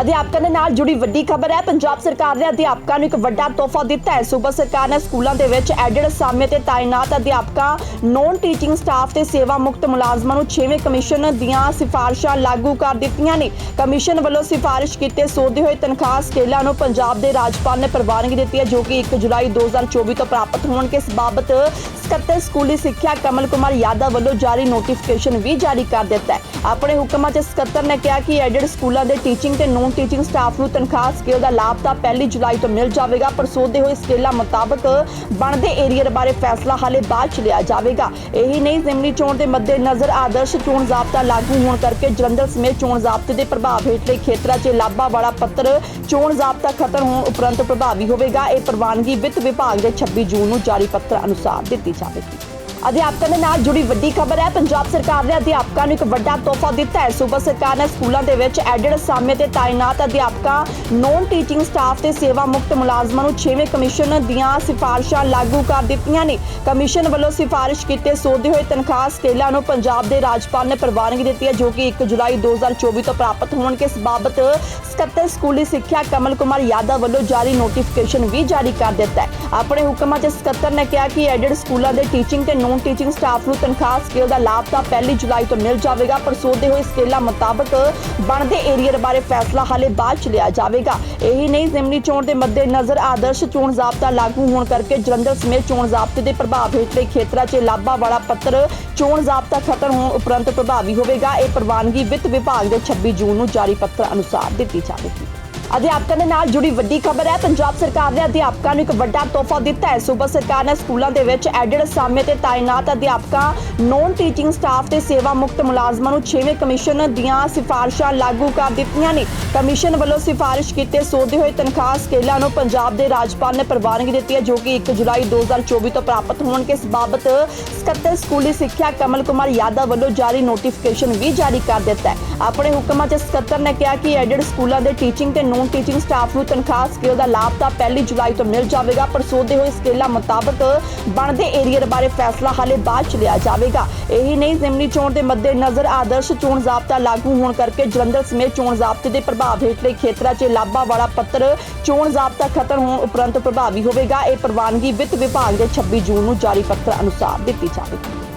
ਅਧਿਆਪਕਾਂ ਦੇ ਨਾਲ ਜੁੜੀ ਵੱਡੀ ਖਬਰ ਹੈ। ਪੰਜਾਬ ਸਰਕਾਰ ਨੇ ਅਧਿਆਪਕਾਂ ਨੂੰ ਇੱਕ ਵੱਡਾ ਤੋਹਫਾ ਦਿੱਤਾ ਹੈ। ਸੂਬਾ ਸਰਕਾਰ ਨੇ ਸਕੂਲਾਂ ਦੇ ਵਿੱਚ ਐਡਡ ਸਮੇਂ ਤੇ ਤਾਇਨਾਤ ਅਧਿਆਪਕਾਂ, ਨੌਨ ਟੀਚਿੰਗ ਸਟਾਫ ਤੇ ਸੇਵਾ ਮੁਕਤ ਮੁਲਾਜ਼ਮਾਂ ਨੂੰ 6ਵੇਂ ਕਮਿਸ਼ਨ ਦੀਆਂ ਸਿਫਾਰਿਸ਼ਾਂ ਲਾਗੂ ਕਰ ਦਿੱਤੀਆਂ ਨੇ। ਕਮਿਸ਼ਨ ਵੱਲੋਂ ਸਿਫਾਰਿਸ਼ ਕੀਤੇ ਸੋਧੇ ਹੋਏ ਤਨਖਾਹ ਸਕੇਲਾਂ ਨੂੰ ਪੰਜਾਬ ਦੇ ਰਾਜਪਾਲ ਨੇ ਪ੍ਰਵਾਨਗੀ ਦਿੱਤੀ ਹੈ, ਜੋ ਕਿ 1 ਜੁਲਾਈ 2024 ਤੋਂ ਪ੍ਰਾਪਤ ਹੋਣਗੇ। ਇਸ ਬਾਬਤ ਸਕੱਤਰ ਸਕੂਲੀ ਸਿੱਖਿਆ ਕਮਲ ਕੁਮਾਰ ਯਾਦਵ ਵੱਲੋਂ ਜਾਰੀ ਨੋਟੀਫਿਕੇਸ਼ਨ ਵੀ ਜਾਰੀ ਕਰ ਦਿੱਤਾ ਹੈ। ਆਪਣੇ ਹੁਕਮਾਂ 'ਚ ਸਕੱਤਰ ਨੇ ਕਿਹਾ ਕਿ ਐਡਡ ਸਕੂਲਾਂ ਦੇ ਟੀਚਿੰਗ ਤੇ ਨੌਨ ਟੀਚਿੰਗ ਸਟਾਫ ਨੂੰ ਤਨਖਾਹ ਸਕੇਲ ਦਾ ਲਾਭ ਤਾਂ 1 ਜੁਲਾਈ ਤੋਂ ਮਿਲ ਜਾਵੇਗਾ, ਪਰ ਸੋਧੇ ਹੋਏ ਸਕੇਲਾਂ ਮੁਤਾਬਕ ਬਣਦੇ ਏਰੀਅਰ ਬਾਰੇ ਫੈਸਲਾ ਹਾਲੇ ਬਾਅਦ ਚ ਲਿਆ ਜਾਵੇਗਾ। ਇਹੀ ਨਹੀਂ, ਜ਼ਿਮਨੀ ਚੋਣ ਦੇ ਮੱਦੇਨਜ਼ਰ ਆਦਰਸ਼ ਚੋਣ ਜ਼ਾਬਤਾ ਲਾਗੂ ਹੋਣ ਕਰਕੇ ਜਲੰਧਰ ਸਮੇਤ ਚੋਣ ਜ਼ਾਬਤੇ ਦੇ ਪ੍ਰਭਾਵ ਹੇਠਲੇ ਖੇਤਰਾਂ 'ਚ ਲਾਭਾ ਵਾਲਾ ਪੱਤਰ ਚੋਣ ਜ਼ਾਬਤਾ ਖਤਮ ਹੋਣ ਉਪਰੰਤ ਪ੍ਰਭਾਵੀ ਹੋਵੇਗਾ। ਇਹ ਪ੍ਰਵਾਨਗੀ ਵਿੱਤ ਵਿਭਾਗ ਦੇ 26 ਜੂਨ ਨੂੰ ਜਾਰੀ ਪੱਤਰ ਅਨੁਸਾਰ ਦਿੱਤੀ ਜਾਵੇਗੀ। ਅਧਿਆਪਕਾਂ ਦੇ ਨਾਲ ਜੁੜੀ ਵੱਡੀ ਖਬਰ ਹੈ। ਪੰਜਾਬ ਸਰਕਾਰ ਨੇ ਅਧਿਆਪਕਾਂ ਨੂੰ ਇੱਕ ਵੱਡਾ ਤੋਹਫਾ ਦਿੱਤਾ ਹੈ। ਸੂਬਾ ਸਰਕਾਰ ਨੇ ਸਕੂਲਾਂ ਦੇ ਵਿੱਚ ਐਡਡ ਸਮੇਂ ਤੇ ਤਾਇਨਾਤ ਅਧਿਆਪਕਾਂ, ਨੌਨ ਟੀਚਿੰਗ ਸਟਾਫ ਤੇ ਸੇਵਾ ਮੁਕਤ ਮੁਲਾਜ਼ਮਾਂ ਨੂੰ 6ਵੇਂ ਕਮਿਸ਼ਨ ਦੀਆਂ ਸਿਫਾਰਿਸ਼ਾਂ ਲਾਗੂ ਕਰ ਦਿੱਤੀਆਂ ਨੇ। ਕਮਿਸ਼ਨ ਵੱਲੋਂ ਸਿਫਾਰਿਸ਼ ਕੀਤੇ ਸੋਧੇ ਹੋਏ ਤਨਖਾਹ ਸਕੇਲਾਂ ਨੂੰ ਪੰਜਾਬ ਦੇ ਰਾਜਪਾਲ ਨੇ ਪ੍ਰਵਾਨਗੀ ਦਿੱਤੀ ਹੈ, ਜੋ ਕਿ 1 ਜੁਲਾਈ 2024 ਤੋਂ ਪ੍ਰਾਪਤ ਹੋਣਗੇ। ਇਸ ਬਾਬਤ ਸਕੱਤਰ ਸਕੂਲੀ ਸਿੱਖਿਆ ਕਮਲ ਕੁਮਾਰ ਯਾਦਵ ਵੱਲੋਂ ਜਾਰੀ ਨੋਟੀਫਿਕੇਸ਼ਨ ਵੀ ਜਾਰੀ ਕਰ ਦਿੱਤਾ ਹੈ। ਆਪਣੇ ਹੁਕਮਾਂ 'ਚ ਸਕੱਤਰ ਨੇ ਕਿਹਾ ਕਿ ਐਡਡ ਸਕੂਲਾਂ ਦੇ ਟੀਚਿੰਗ ਤੇ ਨੌਨ ਟੀਚਿੰਗ ਸਟਾਫ ਨੂੰ ਤਨਖਾਹ ਸਕੇਲ ਦਾ ਲਾਭ ਤਾਂ 1 ਜੁਲਾਈ ਤੋਂ ਮਿਲ ਜਾਵੇਗਾ, ਪਰ ਸੋਧੇ ਹੋਏ ਸਕੇਲਾਂ ਮੁਤਾਬਕ ਬਣਦੇ ਏਰੀਅਰ ਬਾਰੇ ਫੈਸਲਾ ਹਾਲੇ ਬਾਅਦ ਚ ਲਿਆ ਜਾਵੇਗਾ। ਇਹੀ ਨਹੀਂ, ਜ਼ਿਮਨੀ ਚੋਣ ਦੇ ਮੱਦੇਨਜ਼ਰ ਆਦਰਸ਼ ਚੋਣ ਜ਼ਾਬਤਾ ਲਾਗੂ ਹੋਣ ਕਰਕੇ ਜਲੰਧਰ ਸਮੇਤ ਚੋਣ ਜ਼ਾਬਤੇ ਦੇ ਪ੍ਰਭਾਵ ਹੇਠਲੇ ਖੇਤਰਾਂ 'ਚ ਲਾਭਾ ਵਾਲਾ ਪੱਤਰ ਚੋਣ ਜ਼ਾਬਤਾ ਖਤਮ ਹੋਣ ਉਪਰੰਤ ਪ੍ਰਭਾਵੀ ਹੋਵੇਗਾ। ਇਹ ਪ੍ਰਵਾਨਗੀ ਵਿੱਤ ਵਿਭਾਗ ਦੇ 26 ਜੂਨ ਨੂੰ ਜਾਰੀ ਪੱਤਰ ਅਨੁਸਾਰ ਦਿੱਤੀ ਜਾਵੇਗੀ। ਅਧਿਆਪਕਾਂ ਦੇ ਨਾਲ ਜੁੜੀ ਵੱਡੀ ਖਬਰ ਹੈ। ਪੰਜਾਬ ਸਰਕਾਰ ਨੇ ਅਧਿਆਪਕਾਂ ਨੂੰ ਇੱਕ ਵੱਡਾ ਤੋਹਫਾ ਦਿੱਤਾ ਹੈ। ਸੂਬਾ ਸਰਕਾਰ ਨੇ ਸਕੂਲਾਂ ਦੇ ਵਿੱਚ ਐਡਡ ਸਮੇਂ ਤੇ ਤਾਇਨਾਤ ਅਧਿਆਪਕਾਂ, ਨੌਨ ਟੀਚਿੰਗ ਸਟਾਫ ਤੇ ਸੇਵਾ ਮੁਕਤ ਮੁਲਾਜ਼ਮਾਂ ਨੂੰ 6ਵੇਂ ਕਮਿਸ਼ਨ ਦੀਆਂ ਸਿਫਾਰਿਸ਼ਾਂ ਲਾਗੂ ਕਰ ਦਿੱਤੀਆਂ ਨੇ। ਕਮਿਸ਼ਨ ਵੱਲੋਂ ਸਿਫਾਰਿਸ਼ ਕੀਤੇ ਸੋਧੇ ਹੋਏ ਤਨਖਾਹ ਸਕੇਲਾਂ ਨੂੰ ਪੰਜਾਬ ਦੇ ਰਾਜਪਾਲ ਨੇ ਪ੍ਰਵਾਨਗੀ ਦਿੱਤੀ ਹੈ, ਜੋ ਕਿ 1 ਜੁਲਾਈ 2024 ਤੋਂ ਪ੍ਰਾਪਤ ਹੋਣਗੇ। ਇਸ ਬਾਬਤ ਸਕੱਤਰ ਸਕੂਲੀ ਸਿੱਖਿਆ ਕਮਲ ਕੁਮਾਰ ਯਾਦਵ ਵੱਲੋਂ ਜਾਰੀ ਨੋਟੀਫਿਕੇਸ਼ਨ ਵੀ ਜਾਰੀ ਕਰ ਦਿੱਤਾ ਹੈ। ਆਪਣੇ ਹੁਕਮਾਂ 'ਚ ਸਕੱਤਰ ਨੇ ਕਿਹਾ ਕਿ ਐਡਡ ਸਕੂਲਾਂ ਦੇ ਟੀਚਿੰਗ ਤੇ ਨੋਨ ਟੀਚਿੰਗ ਸਟਾਫ ਨੂੰ ਤਨਖਾਹ ਸਕੇਲ ਦਾ ਲਾਭ ਤਾਂ 1 ਜੁਲਾਈ ਤੋਂ ਮਿਲ ਜਾਵੇਗਾ, ਪਰ ਸੋਧੇ ਹੋਏ ਸਕੇਲਾਂ ਮੁਤਾਬਕ ਬਣਦੇ ਏਰੀਅਰ ਬਾਰੇ ਫੈਸਲਾ ਹਾਲੇ ਬਾਅਦ ਚ ਲਿਆ ਜਾਵੇਗਾ। ਇਹੀ ਨਹੀਂ, ਜ਼ਿਮਨੀ ਚੋਣ ਦੇ ਮੱਦੇਨਜ਼ਰ ਆਦਰਸ਼ ਚੋਣ ਜ਼ਾਬਤਾ ਲਾਗੂ ਹੋਣ ਕਰਕੇ ਜਲੰਧਰ ਸਮੇਤ ਚੋਣ ਜ਼ਾਬਤੇ ਦੇ ਪ੍ਰਭਾਵ ਹੇਠਲੇ ਖੇਤਰਾਂ 'ਚ ਲਾਭਾ ਵਾਲਾ ਪੱਤਰ ਚੋਣ ਜ਼ਾਬਤਾ ਖਤਮ ਹੋਣ ਉਪਰੰਤ ਪ੍ਰਭਾਵੀ ਹੋਵੇਗਾ। ਇਹ ਪ੍ਰਵਾਨਗੀ ਵਿੱਤ ਵਿਭਾਗ ਦੇ 26 ਜੂਨ ਨੂੰ ਜਾਰੀ ਪੱਤਰ ਅਨੁਸਾਰ ਦਿੱਤੀ ਜਾਵੇਗੀ।